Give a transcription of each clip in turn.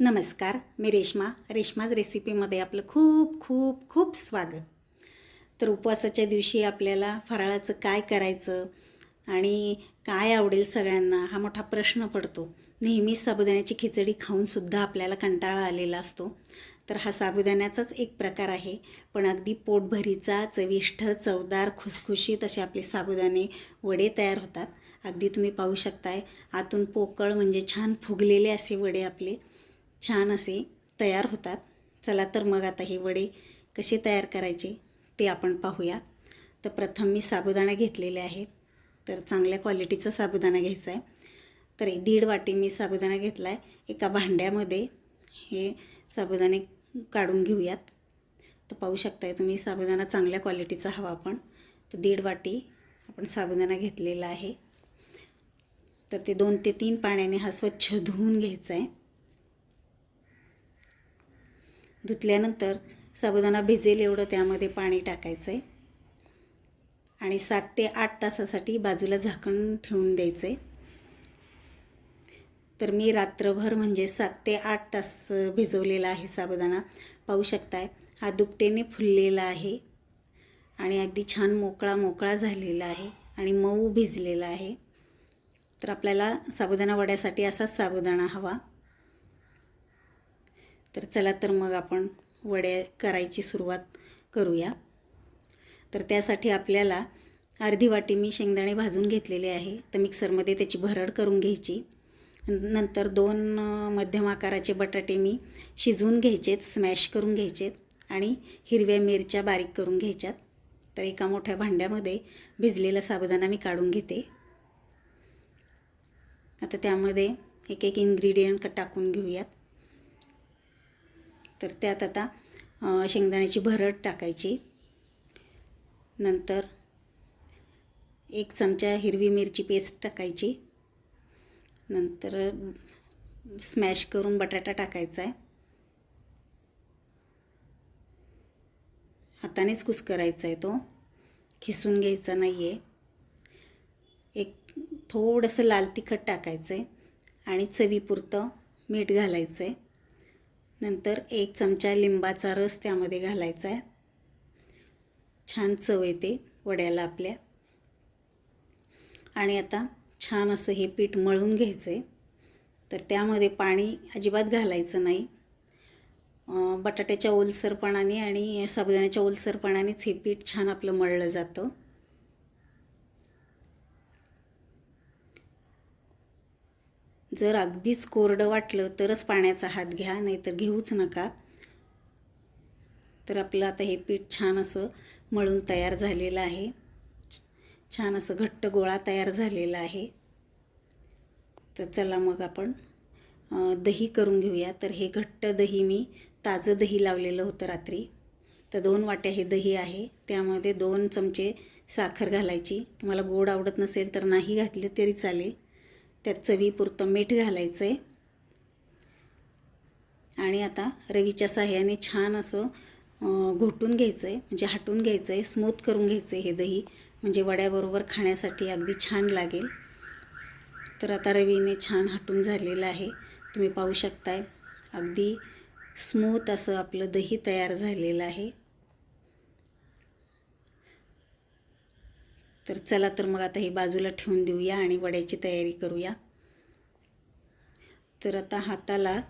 नमस्कार मी रेश्मा. रेश्माज रेसिपीमध्ये आपलं खूप खूप खूप स्वागत. तर उपवासाच्या दिवशी आपल्याला फराळाचं काय करायचं आणि काय आवडेल सगळ्यांना हा मोठा प्रश्न पडतो. नेहमी साबुदाण्याची खिचडी खाऊनसुद्धा आपल्याला कंटाळा आलेला असतो. तर हा साबुदाण्याचाच एक प्रकार आहे. पण अगदी पोटभरीचा चविष्ट चवदार खुसखुशीत असे आपले साबुदाणे वडे तयार होतात. अगदी तुम्ही पाहू शकताय आतून पोकळ म्हणजे छान फुगलेले असे वडे आपले. छान असे तयार होतात. चला तर मग आता हे वडे कसे तयार करायचे ते आपण पाहूया. तर प्रथम मी साबुदाणा घेतलेले आहे. तर चांगल्या क्वालिटीचा साबुदाणा घ्यायचा आहे. तर दीड वाटी मी साबुदाणा घेतला आहे एका भांड्यामध्ये हे साबुदाणे काढून घेऊयात. तर पाहू शकताय तुम्ही साबुदाणा चांगल्या क्वालिटीचा हवा आपण. तर दीड वाटी आपण साबुदाणा घेतलेला आहे. तर ते दोन ते तीन पाण्याने हा स्वच्छ धुवून घ्यायचा आहे. धुतल्यानंतर साबुदाणा भिजेल एवढं त्यामध्ये पाणी टाकायचं आहे आणि सात ते आठ तासासाठी बाजूला झाकण ठेवून द्यायचं आहे तर मी रात्रभर म्हणजे सात ते आठ तास भिजवलेला आहे साबुदाणा. पाहू शकताय हा दुपटेने फुललेला आहे. आणि अगदी छान मोकळा मोकळा झालेला आहे आणि मऊ भिजलेला आहे. तर आपल्याला साबुदाणा वड्यासाठी असाच साबुदाणा हवा. तर चला तर मग आपण वड्या करायची सुरुवात करूया. तर त्यासाठी आपल्याला अर्धी वाटी मी शेंगदाणे भाजून घेतलेले आहे. तर मिक्सरमध्ये त्याची भरड करून घ्यायची. नंतर दोन मध्यम आकाराचे बटाटे मी शिजवून घ्यायचेत स्मॅश करून घ्यायचेत आणि हिरव्या मिरच्या बारीक करून घ्यायच्यात. तर एका मोठ्या भांड्यामध्ये भिजलेला साबुदाणा मी काढून घेते. आता त्यामध्ये एक एक इन्ग्रेडियंट टाकून घेऊयात. तर त्यात आता शेंगदाण्याची भरड टाकायची. नंतर एक चमचा हिरवी मिरची पेस्ट टाकायची. नंतर स्मॅश करून बटाटा टाकायचा आहे. हातानेच कुस करायचा आहे तो. खिसून घ्यायचा नाही आहे एक थोडंसं लाल तिखट टाकायचं आहे आणि चवीपुरतं मीठ घालायचं आहे नंतर एक चमचा लिंबाचा रस त्यामध्ये घालायचा आहे. छान चव येते वड्याला आपल्या. आणि आता छान असं हे पीठ मळून घ्यायचं आहे तर त्यामध्ये पाणी अजिबात घालायचं नाही. बटाट्याच्या ओलसरपणाने आणि साबुदाण्याच्या ओलसरपणानेच हे पीठ छान आपलं मळलं जातं. जर अगदीच कोरडं वाटलं तरच पाण्याचा हात घ्या नाहीतर घेऊच नका. तर आपलं आता हे पीठ छान असं मळून तयार झालेलं आहे. छान असं घट्ट गोळा तयार झालेला आहे. तर चला मग आपण दही करून घेऊया. तर हे घट्ट दही मी ताजं दही लावलेलं होतं रात्री. तर दोन वाट्या हे दही आहे. त्यामध्ये दोन चमचे साखर घालायची. तुम्हाला गोड आवडत नसेल तर नाही घातले तरी चालेल. त्यात चवीपुरतं मीठ घालायचं आहे आणि आता रवीच्या साह्याने छान असं घोटून घ्यायचं आहे म्हणजे हटून घ्यायचं आहे स्मूथ करून घ्यायचं आहे हे दही. म्हणजे वड्याबरोबर खाण्यासाठी अगदी छान लागेल. तर आता रवीने छान हटून झालेलं आहे. तुम्ही पाहू शकताय. अगदी स्मूथ असं आपलं दही तयार झालेलं आहे. तर चला तर मग आता हे बाजूला ठेवून देऊया आणि वड्याची तयारी करूया. तर आता हाताला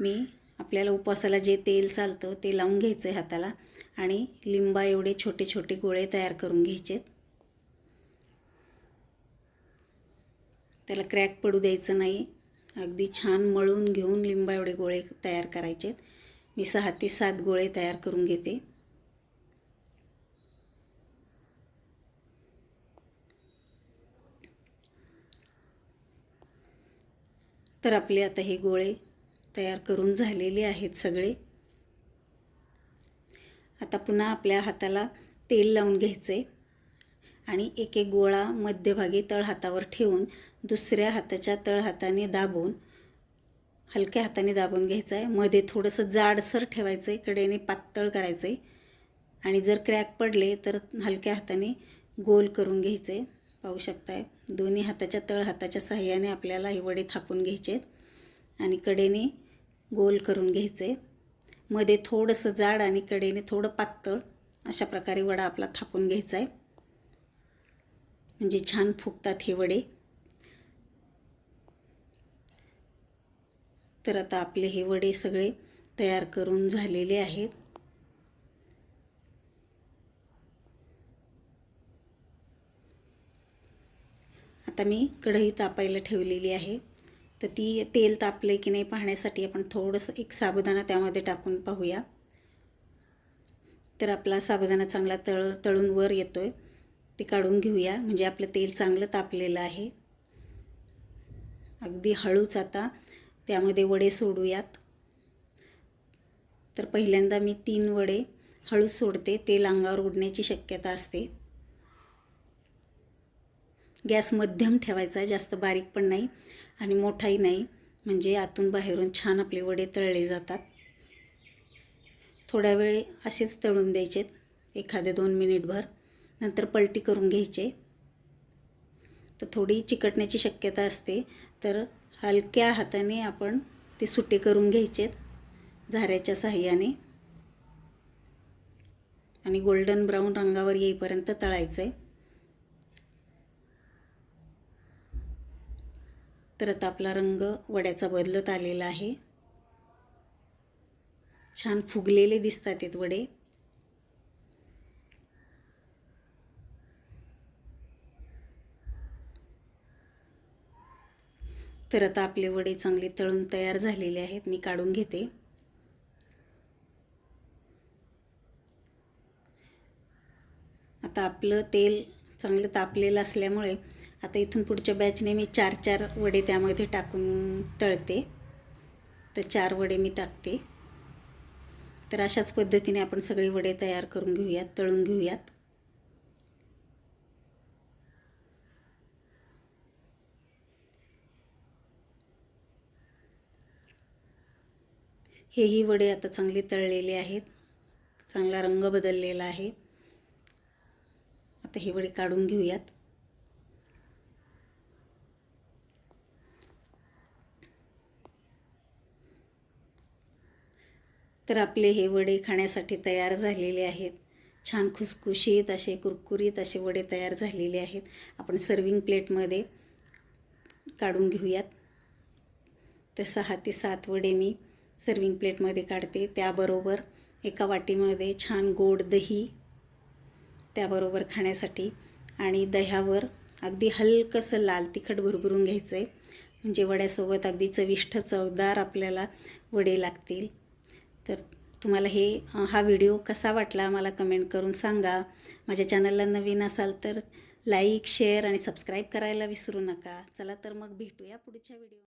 मी आपल्याला उपवासाला जे तेल चालतं ते लावून घ्यायचं आहे हाताला आणि लिंबा एवढे छोटे छोटे गोळे तयार करून घ्यायचेत. त्याला क्रॅक पडू द्यायचं नाही. अगदी छान मळून घेऊन लिंबा एवढे गोळे तयार करायचेत. मी सहा ते सात गोळे तयार करून घेते. तर आपले आता हे गोळे तयार करून झालेले आहेत सगळे. आता पुन्हा आपल्या हाताला तेल लावून घ्यायचे आणि एक एक गोळा मध्यभागी तळ हातावर ठेवून दुसऱ्या हाताच्या तळ हाताने दाबून हलक्या हाताने दाबून घ्यायचं आहे मध्ये थोडंसं जाडसर ठेवायचं आहे कडेने पातळ करायचं आहे आणि जर क्रॅक पडले तर हलक्या हाताने गोल करून घ्यायचे आहे पाहू शकताय. दोन्ही हाताच्या तळ हाताच्या साह्याने आपल्याला हे वडे थापून घ्यायचे आहेत आणि कडेने गोल करून घ्यायचे. मध्ये थोडंसं जाड आणि कडेने थोडं पातळ अशा प्रकारे वडा आपला थापून घ्यायचा आहे म्हणजे छान फुगतात हे वडे. तर आता आपले हे वडे सगळे तयार करून झालेले आहेत. आता मी कढई तापायला ठेवलेली आहे. तर ती तेल तापले की नाही पाहण्यासाठी आपण थोडंसं एक साबुदाणा त्यामध्ये टाकून पाहूया. तर आपला साबुदाणा चांगला तळ तळून वर येतो आहे ते काढून घेऊया. म्हणजे आपलं तेल चांगलं तापलेलं आहे. अगदी हळूच आता त्यामध्ये वडे सोडूयात. तर पहिल्यांदा मी तीन वडे हळूच सोडते. तेल अंगावर उडण्याची शक्यता असते. गॅस मध्यम ठेवायचा आहे जास्त बारीक पण नाही आणि मोठाही नाही. म्हणजे आतून बाहेरून छान आपले वडे तळले जातात. थोड्या वेळ असेच तळून द्यायचेत एखादे दोन मिनिटभर. नंतर पलटी करून घ्यायचे. तर थोडी चिकटण्याची शक्यता असते. तर हलक्या हाताने आपण ते सुटे करून घ्यायचेत झाऱ्याच्या साह्याने आणि गोल्डन ब्राऊन रंगावर येईपर्यंत तळायचं आहे तर आता आपला रंग वड्याचा बदलत आलेला आहे. छान फुगलेले दिसतात आहेत वडे. तर आता आपले वडे चांगले तळून तयार झालेले आहेत. मी काढून घेते. आता आपलं तेल चांगलं तापलेलं असल्यामुळे आता इथून पुढच्या बॅचने मी चार चार वडे त्यामध्ये टाकून तळते. तर चार वडे मी टाकते. तर अशाच पद्धतीने आपण सगळे वडे तयार करून घेऊयात तळून घेऊयात. हेही वडे आता चांगले तळलेले आहेत. चांगला रंग बदललेला आहे. आता हे वडे काढून घेऊयात. तर आपले हे वडे खाण्यासाठी तयार झालेले आहेत. छान खुसखुशीत असे कुरकुरीत असे वडे तयार झालेले आहेत. आपण सर्विंग प्लेटमध्ये काढून घेऊयात. तर सहा ते सात वडे मी सर्विंग प्लेटमध्ये काढते. त्याबरोबर एका वाटीमध्ये छान गोड दही त्याबरोबर खाण्यासाठी आणि दह्यावर अगदी हलकंसं लाल तिखट भरभरून घ्यायचं आहे म्हणजे वड्यासोबत अगदी चविष्ट चवदार आपल्याला वडे लागतील. तर तुम्हाला हे हा व्हिडिओ कसा वाटला मला कमेंट करून सांगा. माझ्या चॅनलला नवीन असाल तर लाईक शेअर आणि सबस्क्राईब करायला विसरू नका. चला तर मग भेटूया पुढच्या व्हिडिओ